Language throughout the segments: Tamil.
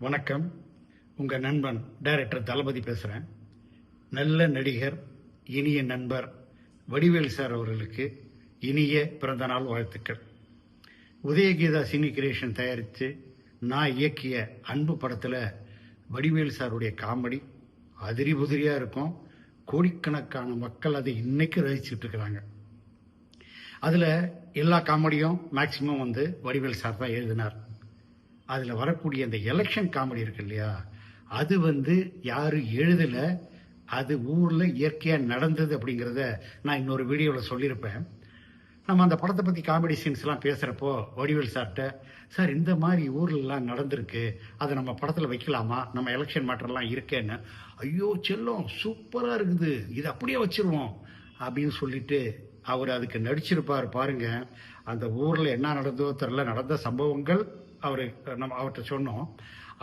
வணக்கம். உங்கள் நண்பன் டைரக்டர் தளபதி பேசுகிறேன் நல்ல நடிகர் இனிய நண்பர் வடிவேல் சார் அவர்களுக்கு இனிய பிறந்தநாள் வாழ்த்துக்கள். உதயகீதா சினி கிரியேஷன் தயாரித்து நான் இயக்கிய அன்பு படத்தில் வடிவேல் சாருடைய காமெடி அதிரி புதிரியாக இருக்கும். கோடிக்கணக்கான மக்கள் அதை இன்னைக்கு ரசிச்சுட்டு இருக்கிறாங்க. அதில் எல்லா காமெடியும் மேக்சிமம் வந்து வடிவேல் சார் தான் எழுதினார். அதில் வரக்கூடிய அந்த எலெக்ஷன் காமெடி இருக்கு இல்லையா? அது வந்து யாரும் எழுதலை அது ஊரில் இயற்கையாக நடந்தது அப்படிங்கிறத நான் இன்னொரு வீடியோவில் சொல்லியிருப்பேன். நம்ம அந்த படத்தை பற்றி காமெடி சீன்ஸ்லாம் பேசுகிறப்போ வடிவேல் சார்கிட்ட சார் இந்த மாதிரி ஊர்லலாம் நடந்திருக்கு அதை நம்ம படத்தில் வைக்கலாமா? நம்ம எலெக்ஷன் மேட்டர்லாம் இருக்கேன்னு. ஐயோ செல்லம் சூப்பராக இருக்குது. இது அப்படியே வச்சிருவோம் அப்படின்னு சொல்லிட்டு அவர் அதுக்கு நடிச்சிருப்பார் பாருங்க. அந்த ஊரில் என்ன நடந்ததோ தெரில நடந்த சம்பவங்கள் அவர் நம்ம அவர்கிட்ட சொன்னோம்.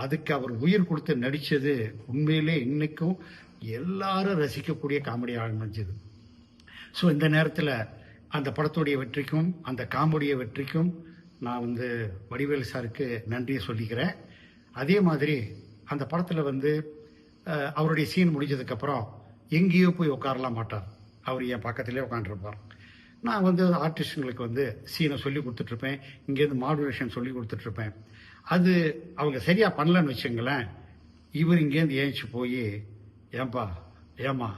அதுக்கு அவர் உயிர் கொடுத்து நடித்தது உண்மையிலே இன்னைக்கும் எல்லாரும் ரசிக்கக்கூடிய காமெடியாக அமைஞ்சது. ஸோ இந்த நேரத்தில் அந்த படத்துடைய வெற்றிக்கும் அந்த காமெடிய வெற்றிக்கும் நான் வந்து வடிவேல் சாருக்கு நன்றியை சொல்லிக்கிறேன். அதே மாதிரி அந்த படத்தில் வந்து அவருடைய சீன் முடிஞ்சதுக்கப்புறம் எங்கேயோ போய் உட்காரலாம் மாட்டார். அவர் என் பக்கத்திலே உட்காந்துருப்பார் நான் வந்து ஆர்டிஸ்டுங்களுக்கு வந்து சீனை சொல்லி கொடுத்துட்ருப்பேன் இங்கேருந்து மாடுலேஷன் சொல்லி கொடுத்துட்ருப்பேன் அது அவங்க சரியாக பண்ணலன்னு வச்சுங்களேன் இவர் இங்கேருந்து ஏஞ்சி போய் ஏன்பா ஏம்மா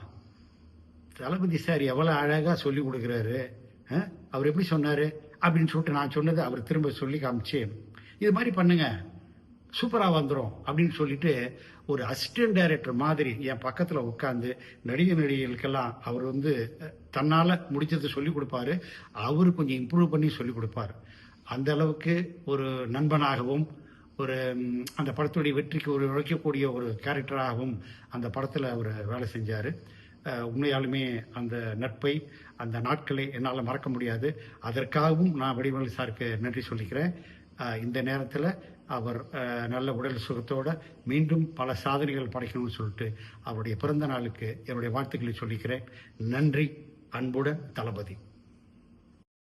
தளபதி சார் எவ்வளோ அழகாக சொல்லி கொடுக்குறாரு அவர் எப்படி சொன்னார்? அப்படின்னு சொல்லிட்டு நான் சொன்னதை அவர் திரும்ப சொல்லி காமிச்சு இது மாதிரி பண்ணுங்கள் சூப்பராக வந்துடும் அப்படின்னு சொல்லிட்டு ஒரு அசிஸ்டன்ட் டைரக்டர் மாதிரி என் பக்கத்தில் உட்காந்து நடிகை நடிகைகளுக்கெல்லாம் அவர் வந்து தன்னால் முடிச்சதை சொல்லி கொடுப்பாரு. அவர் கொஞ்சம் இம்ப்ரூவ் பண்ணி சொல்லி கொடுப்பாரு. அந்த அளவுக்கு ஒரு நண்பனாகவும் ஒரு அந்த படத்துடைய வெற்றிக்கு ஒரு உழைக்கக்கூடிய ஒரு கேரக்டராகவும் அந்த படத்தில் அவர் வேலை செஞ்சார். உண்மையாலுமே அந்த நட்பை அந்த நாட்களை என்னால் மறக்க முடியாது. அதற்காகவும் நான் வடிவேலு சாருக்கு நன்றி சொல்லிக்கிறேன். இந்த நேரத்தில் அவர் நல்ல உடல் சுகத்தோடு மீண்டும் பல சாதனைகள் படைக்கணும்னு சொல்லிட்டு அவருடைய பிறந்த நாளுக்கு என்னுடைய வாழ்த்துக்களை சொல்லிக்கிறேன். நன்றி. அன்புடன் தளபதி.